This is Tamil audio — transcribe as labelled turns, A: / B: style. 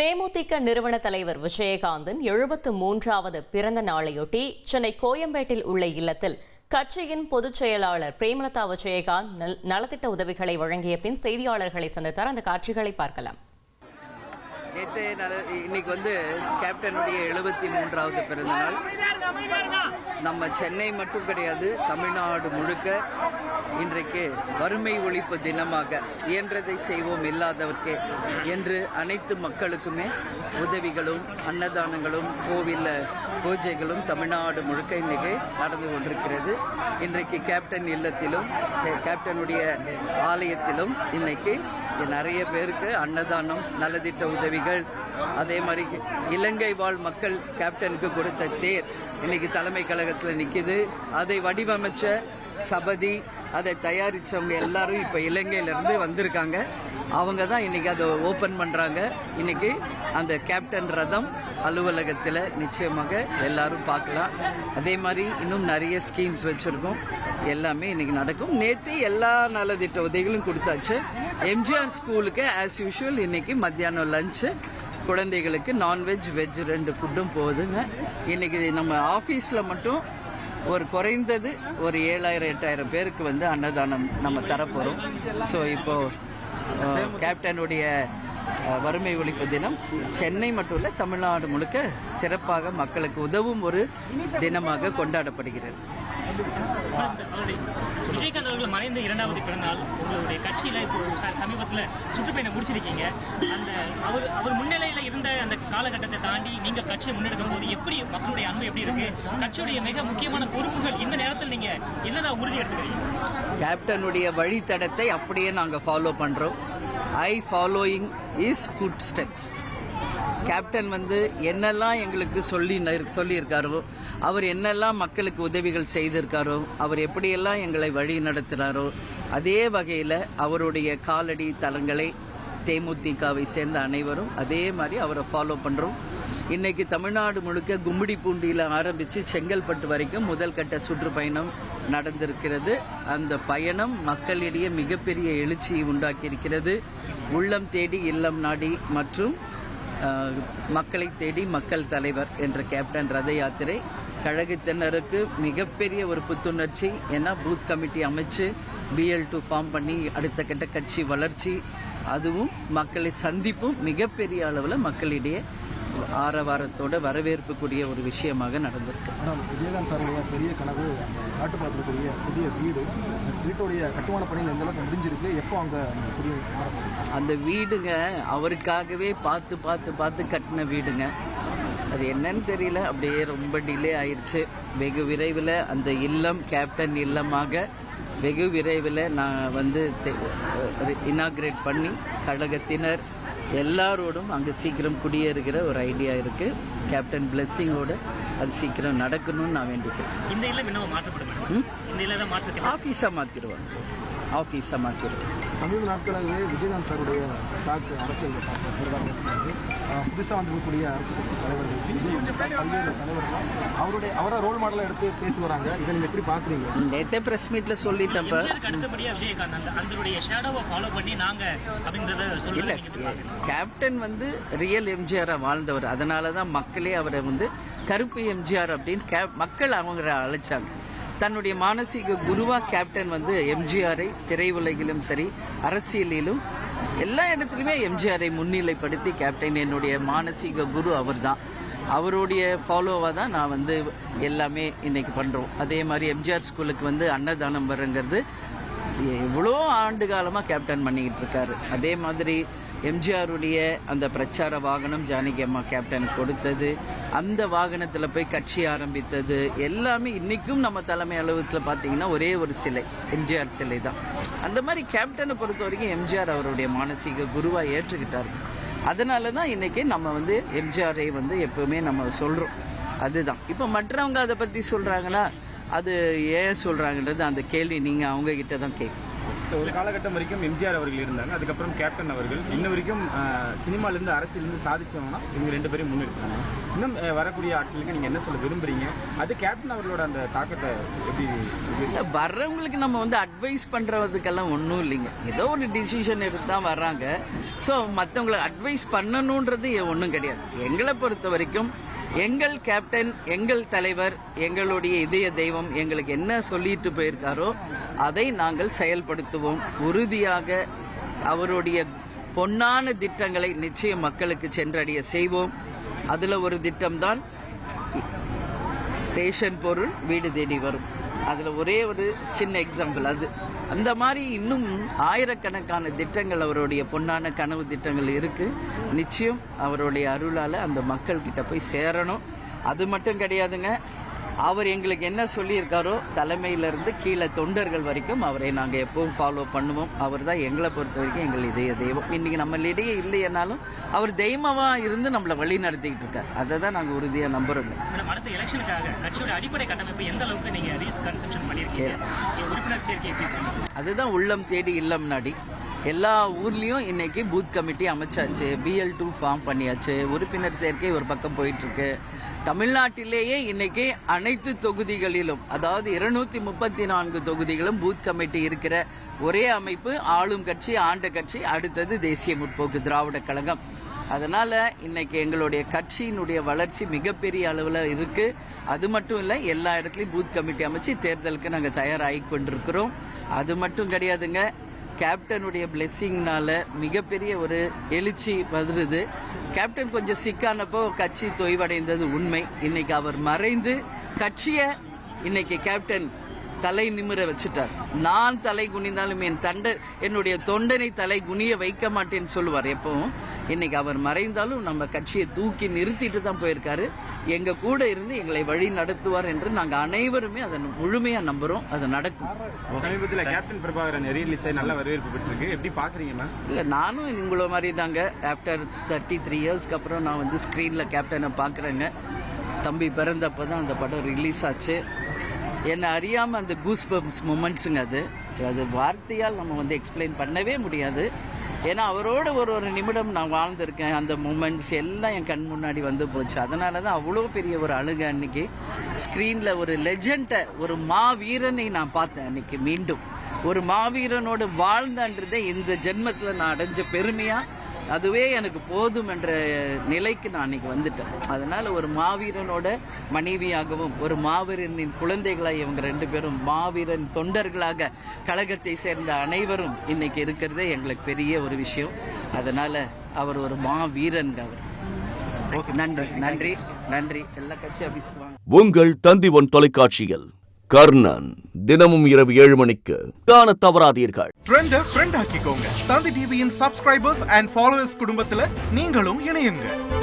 A: தேமுதிக நிறுவன தலைவர் விஜயகாந்தின் எழுபத்து மூன்றாவது பிறந்த நாளையொட்டி சென்னை கோயம்பேட்டில் உள்ள இல்லத்தில் கட்சியின் பொதுச் செயலாளர் பிரேமலதா விஜயகாந்த் நல்- நலத்திட்ட உதவிகளை வழங்கிய பின் செய்தியாளர்களை சந்தித்தார். அந்த காட்சிகளை பார்க்கலாம்.
B: நேற்று இன்னைக்கு வந்து கேப்டனுடைய எழுபத்தி மூன்றாவது பிறந்தநாள் நம்ம சென்னை மட்டும் கிடையாது தமிழ்நாடு முழுக்க இன்றைக்கு வறுமை ஒழிப்பு தினமாக இயன்றதை செய்வோம் இல்லாதவர்க்கே என்று அனைத்து மக்களுக்குமே உதவிகளும் அன்னதானங்களும் கோவிலில் பூஜைகளும் தமிழ்நாடு முழுக்க இன்னைக்கு நடந்து கொண்டிருக்கிறது. இன்றைக்கு கேப்டன் இல்லத்திலும் கேப்டனுடைய ஆலயத்திலும் இன்னைக்கு நிறைய பேருக்கு அன்னதானம் நலத்திட்ட உதவிகள் அதே மாதிரி இலங்கை வாழ் மக்கள் கேப்டனுக்கு கொடுத்த தேர் இன்னைக்கு தலைமை கழகத்தில் நிற்கிது அதை வடிவமைச்ச சபதி அதை தயாரித்தவங்க எல்லாரும் இப்போ இலங்கையிலேருந்து வந்திருக்காங்க. அவங்க தான் இன்னைக்கு அதை ஓப்பன் பண்ணுறாங்க இன்னைக்கு அந்த கேப்டன் ரதம் அலுவலகத்தில் நிச்சயமாக எல்லாரும் பார்க்கலாம். அதே மாதிரி இன்னும் நிறைய ஸ்கீம்ஸ் வச்சுருக்கோம். எல்லாமே இன்றைக்கி நடக்கும். நேற்று எல்லா நலத்திட்ட உதவிகளும் கொடுத்தாச்சு. எம்ஜிஆர் ஸ்கூலுக்கு ஆஸ் யூஷுவல் இன்னைக்கு மத்தியானம் லஞ்சு குழந்தைகளுக்கு நான்வெஜ் வெஜ் ரெண்டு ஃபுட்டும் போகுதுங்க. இன்னைக்கு நம்ம ஆஃபீஸில் மட்டும் ஒரு குறைந்தது ஒரு ஏழாயிரம் எட்டாயிரம் பேருக்கு வந்து அன்னதானம் நம்ம தரப்போகிறோம் ஸோ இப்போ கேப்டனுடைய வறுமை ஒழிப்பு தினம் சென்னை மட்டும் இல்லை தமிழ்நாடு முழுக்க சிறப்பாக மக்களுக்கு உதவும் ஒரு தினமாக கொண்டாடப்படுகிறது.
C: விஜயகாந்த் அவர்கள் மறைந்த இரண்டாவது பிறந்தநாள் உங்களுடைய கட்சியில இப்போ ச- சமீபத்துல சுற்றுப்பயணம் முடிச்சிருக்கீங்க. அந்த அவர் அவர் முன்னிலையில இருந்த அந்த காலகட்டத்தை தாண்டி நீங்க கட்சியை முன்னெடுக்கும் போது எப்படி மக்களுடைய அன்பு எப்படி இருக்கு? கட்சியுடைய மிக முக்கியமான பொறுப்புகள் இந்த நேரத்தில் நீங்க என்னதான் உறுதி எடுத்துக்கிறீங்க?
B: கேப்டனுடைய வழித்தடத்தை அப்படியே நாங்கள் ஃபாலோ பண்ணுறோம் I following is footsteps captain வந்து என்னெல்லாம் எங்களுக்கு சொல்லி சொல்லியிருக்காரோ அவர் என்னெல்லாம் மக்களுக்கு உதவிகள் செய்திருக்காரோ அவர் எப்படியெல்லாம் எங்களை வழி நடத்துகிறாரோ அதே வகையில் அவருடைய காலடி தலங்களை தேமுதிகவை சேர்ந்த அனைவரும் அதே மாதிரி அவரை ஃபாலோ பண்ணுறோம் இன்னைக்கு தமிழ்நாடு முழுக்க கும்மிடிப்பூண்டியில் ஆரம்பித்து செங்கல்பட்டு வரைக்கும் முதல் கட்ட சுற்றுப்பயணம் நடந்திருக்கிறது. அந்த பயணம் மக்களிடையே மிகப்பெரிய எழுச்சியை உண்டாக்கியிருக்கிறது. உள்ளம் தேடி இல்லம் நாடி மற்றும் மக்களை தேடி மக்கள் தலைவர் என்ற கேப்டன் ரத யாத்திரை கழகத்தினருக்கு மிகப்பெரிய ஒரு புத்துணர்ச்சி. ஏன்னா பூத் கமிட்டி அமைச்சு பிஎல் டூ ஃபார்ம் பண்ணி அடுத்த கட்ட கட்சி வளர்ச்சி. அதுவும் மக்களை சந்திப்பும் மிகப்பெரிய அளவில் மக்களிடையே ஆரவாரத்தோட வரவேற்புக்குரிய ஒரு விஷயமாக நடந்திருக்கு.
D: விஜயகாந்த் சாருடைய பெரிய கனவு அந்த காட்டுப்பாத்திரக்கூடிய புதிய வீடு வீட்டுடைய கட்டுமான பணிகள் எந்த அளவுக்கு முடிஞ்சிருக்கு எப்போ அங்கே புதிய
B: அந்த வீடுங்க அவருக்காகவே பார்த்து பார்த்து பார்த்து கட்டின வீடுங்க. அது என்னன்னு தெரியல அப்படியே ரொம்ப டிலே ஆயிருச்சு. வெகு விரைவில் அந்த இல்லம் கேப்டன் இல்லமாக வெகு விரைவில் நான் வந்து இனாகிரேட் பண்ணி கழகத்தினர் எல்லாரோடும் அங்கே சீக்கிரம் குடியேறுகிற ஒரு ஐடியா இருக்கு. கேப்டன் பிளெஸ்ஸிங்கோட அது சீக்கிரம் நடக்கணும்னு நான் வேண்டிக்கிறேன்.
C: இந்த இல்லம் என்னவோ மாற்றப்படும்
B: ஆஃபீஸாக மாற்றிடுவாங்க ஆஃபீஸாக மாற்றிடுவாங்க
D: சமீப நாட்களாகவே விஜயகாந்த் சாருடைய தாக்கு அரசியல் புதுசாக வந்திருக்கக்கூடிய அரசியல் கட்சி தலைவர்கள் பல்வேறு அவருடைய அவரை ரோல் மாடலாக எடுத்து பேசி வராங்க. இதை நீங்கள் எப்படி பார்க்குறீங்க
B: நேற்றே ப்ரெஸ் மீட்டில் சொல்லிட்டப்ப
C: எம்ஜிஆருக்கு அடுத்தபடியா விஜயகாந்த் அந்த அதனுடைய ஷேடோவை ஃபாலோ பண்ணி நாங்க அப்படின்றத
B: இல்ல? கேப்டன் வந்து ரியல் எம்ஜிஆரா வாழ்ந்தவர். அதனால தான் மக்களே அவரை வந்து கருப்பு எம்ஜிஆர் அப்படின்னு கேப்- மக்கள் அவங்கள அழைச்சாங்க. தன்னுடைய மானசீக குருவா கேப்டன் வந்து எம்ஜிஆரை திரையுலகிலும் சரி அரசியலிலும் எல்லா இடத்துலையுமே எம்ஜிஆரை முன்னிலைப்படுத்தி கேப்டன் என்னுடைய மானசீக குரு அவர்தான். அவருடைய ஃபாலோவாக தான் நான் வந்து எல்லாமே இன்னைக்கு பண்ணுறோம் அதே மாதிரி எம்ஜிஆர் ஸ்கூலுக்கு வந்து அன்னதானம் வருங்கிறது எவ்வளோ ஆண்டு காலமாக கேப்டன் பண்ணிக்கிட்டு இருக்காரு. அதே மாதிரி எம்ஜிஆருடைய அந்த பிரச்சார வாகனம் ஜானகி அம்மா கேப்டன் கொடுத்தது அந்த வாகனத்தில் போய் கட்சி ஆரம்பித்தது எல்லாமே இன்னைக்கும் நம்ம தலைமை அலுவலகத்தில் பார்த்தீங்கன்னா ஒரே ஒரு சிலை எம்ஜிஆர் சிலை தான் அந்த மாதிரி கேப்டனை பொறுத்த வரைக்கும் எம்ஜிஆர் அவருடைய மானசீக குருவாக ஏற்றுக்கிட்டார். அதனால தான் இன்னைக்கு நம்ம வந்து எம்ஜிஆரை வந்து எப்பவுமே நம்ம சொல்கிறோம் அதுதான். இப்போ மற்றவங்க அதை பற்றி சொல்கிறாங்களா அது ஏன் சொல்கிறாங்கன்றது அந்த கேள்வி நீங்கள் அவங்க கிட்ட தான் கேட்கும்
E: ஒரு காலகட்டம் வரைக்கும் எம்ஜிஆர் அவர்கள் இருந்தாங்க. அதுக்கப்புறம் கேப்டன் அவர்கள். இன்ன வரைக்கும் சினிமாலேருந்து அரசியலேருந்து சாதிச்சவங்கன்னா இவங்க ரெண்டு பேரையும் முன்னெடுத்தாங்க இன்னும் வரக்கூடிய ஆட்களுக்கு நீங்கள் என்ன சொல்ல விரும்புறீங்க? அது கேப்டன் அவர்களோட அந்த தாக்கத்தை எப்படி
B: வர்றவங்களுக்கு நம்ம வந்து அட்வைஸ் பண்றதுக்கெல்லாம் ஒன்றும் இல்லைங்க. ஏதோ ஒரு டிசிஷன் எடுத்து தான் வர்றாங்க. ஸோ மற்றவங்களை அட்வைஸ் பண்ணணுன்றது ஒன்றும் கிடையாது. எங்களை பொறுத்த வரைக்கும் எங்கள் கேப்டன் எங்கள் தலைவர் எங்களுடைய இதய தெய்வம் எங்களுக்கு என்ன சொல்லிட்டு போயிருக்காரோ அதை நாங்கள் செயல்படுத்துவோம். உறுதியாக அவருடைய பொன்னான திட்டங்களை நிச்சயம் மக்களுக்கு சென்றடைய செய்வோம். அதில் ஒரு திட்டம்தான் ரேஷன் பொருள் வீடு தேடி வரும். அதில் ஒரே ஒரு சின்ன எக்ஸாம்பிள் அது. அந்த மாதிரி இன்னும் ஆயிரக்கணக்கான திட்டங்கள் அவருடைய பொன்னான கனவு திட்டங்கள் இருக்கு. நிச்சயம் அவருடைய அருளால் அந்த மக்கள்கிட்ட போய் சேரணும். அது மட்டும் கிடையாதுங்க. அவர் எங்களுக்கு என்ன சொல்லியிருக்காரோ தலைமையிலிருந்து கீழே தொண்டர்கள் வரைக்கும் அவரை நாங்கள் எப்பவும் ஃபாலோ பண்ணுவோம். அவர் தான் எங்களை பொறுத்த வரைக்கும் எங்கள் இதய தெய்வம். இன்னைக்கு நம்மளிடையே இல்லையனாலும் அவர் தெய்வமா இருந்து நம்மளை வழி நடத்திக்கிட்டு இருக்கார். அதை தான் நாங்கள் உறுதியாக
C: அடுத்த எலெக்ஷனுக்காக கட்சியோட அடிப்படை கட்டமைப்பு எந்த அளவுக்கு நீங்க ரீகன்ஸ்ட்ரக்ஷன் பண்ணியிருக்கீங்க நீங்க உறுப்பினர் சேர்க்கை எப்படி பண்ணீங்க?
B: அதுதான் உள்ளம் தேடி இல்லம் நாடி. எல்லா ஊர்லேயும் இன்னைக்கு பூத் கமிட்டி அமைச்சாச்சு. பிஎல் டூ ஃபார்ம் பண்ணியாச்சு. உறுப்பினர் சேர்க்கை ஒரு பக்கம் போயிட்டு இருக்கு தமிழ்நாட்டிலேயே இன்னைக்கு அனைத்து தொகுதிகளிலும் அதாவது இருநூத்தி முப்பத்தி நான்கு தொகுதிகளும் பூத் கமிட்டி இருக்கிற ஒரே அமைப்பு ஆளும் கட்சி ஆண்ட கட்சி அடுத்தது தேசிய முற்போக்கு திராவிட கழகம். அதனால இன்னைக்கு எங்களுடைய கட்சியினுடைய வளர்ச்சி மிகப்பெரிய அளவில் இருக்கு. அது மட்டும் இல்லை எல்லா இடத்துலையும் பூத் கமிட்டி அமைச்சு தேர்தலுக்கு நாங்கள் தயாராகி கொண்டிருக்கிறோம். அது மட்டும் கிடையாதுங்க கேப்டனுடைய பிளெஸ்ஸிங்னால மிகப்பெரிய ஒரு எழுச்சி வருது கேப்டன் கொஞ்சம் சிக்கானப்போ கட்சி தொய்வடைந்தது உண்மை. இன்னைக்கு அவர் மறைந்து கட்சியை இன்னைக்கு கேப்டன் தலை நிமிர வச்சுட்டார். நான் தலை குனிந்தாலும் என் தண்டை என்னுடைய தொண்டனை தலை குனிய வைக்க மாட்டேன்னு சொல்லுவார். எப்பவும் இன்னைக்கு அவர் மறைந்தாலும் நம்ம கட்சியை தூக்கி நிறுத்திட்டு தான் போயிருக்காரு. எங்க கூட இருந்து எங்களை வழி நடத்துவார் என்று நாங்க அனைவருமே அதை முழுமையா நம்புறோம். அது நடக்கும்.
E: சமீபத்தில் கேப்டன் பிரபாகரன் ரீரிலீஸ் ஆகி நல்ல வரவேற்பு பெற்றிருக்கு. எப்படி பார்க்குறீங்க மேம்
B: இல்ல நானும் உங்களை மாதிரி தாங்க ஆஃப்டர் தேர்ட்டி த்ரீ இயர்ஸ்க்கு அப்புறம் நான் வந்து ஸ்க்ரீனில் கேப்டனை பார்க்குறேங்க தம்பி பிறந்தப்போ தான் அந்த படம் ரிலீஸ் ஆச்சு. என்னை அறியாமல் அந்த கூஸ் பம்ப்ஸ் மூமெண்ட்ஸுங்க அது. அது வார்த்தையால் நம்ம வந்து எக்ஸ்பிளைன் பண்ணவே முடியாது. ஏன்னா அவரோட ஒரு ஒரு நிமிடம் நான் வாழ்ந்திருக்கேன். அந்த மூமெண்ட்ஸ் எல்லாம் என் கண் முன்னாடி வந்து போச்சு. அதனால தான் அவ்வளோ பெரிய ஒரு அழுக அன்னைக்கு. ஸ்க்ரீனில் ஒரு லெஜெண்டை ஒரு மாவீரனை நான் பார்த்தேன் அன்னைக்கு மீண்டும். ஒரு மாவீரனோடு வாழ்ந்தன்றதை இந்த ஜென்மத்தில் நான் அடைஞ்ச பெருமையாக அதுவே எனக்கு போதும் என்ற நிலைக்கு நான் அன்னைக்கு வந்துட்டேன். அதனால ஒரு மாவீரனோட மனைவியாகவும் ஒரு மாவீரனின் குழந்தைகளாக இவங்க ரெண்டு பேரும் மாவீரன் தொண்டர்களாக கழகத்தை சேர்ந்த அனைவரும் இன்னைக்கு இருக்கிறதே எங்களுக்கு பெரிய ஒரு விஷயம். அதனால அவர் ஒரு மாவீரன் அவர். நன்றி நன்றி நன்றி. எல்லா கட்சி ஆபீஸ்க்கு வாங்க.
F: உங்கள் தந்தி ஒன் தொலைக்காட்சியில். கர்ணன். தினமும் இரவு ஏழு மணிக்கு. காண தவறாதீர்கள்.
G: ட்ரெண்ட ஃப்ரெண்ட் ஆக்கிக்கோங்க. தந்தி டிவியின் சப்ஸ்கிரைபர்ஸ் அண்ட் ஃபாலோவர்ஸ் குடும்பத்துல நீங்களும் இணையுங்க.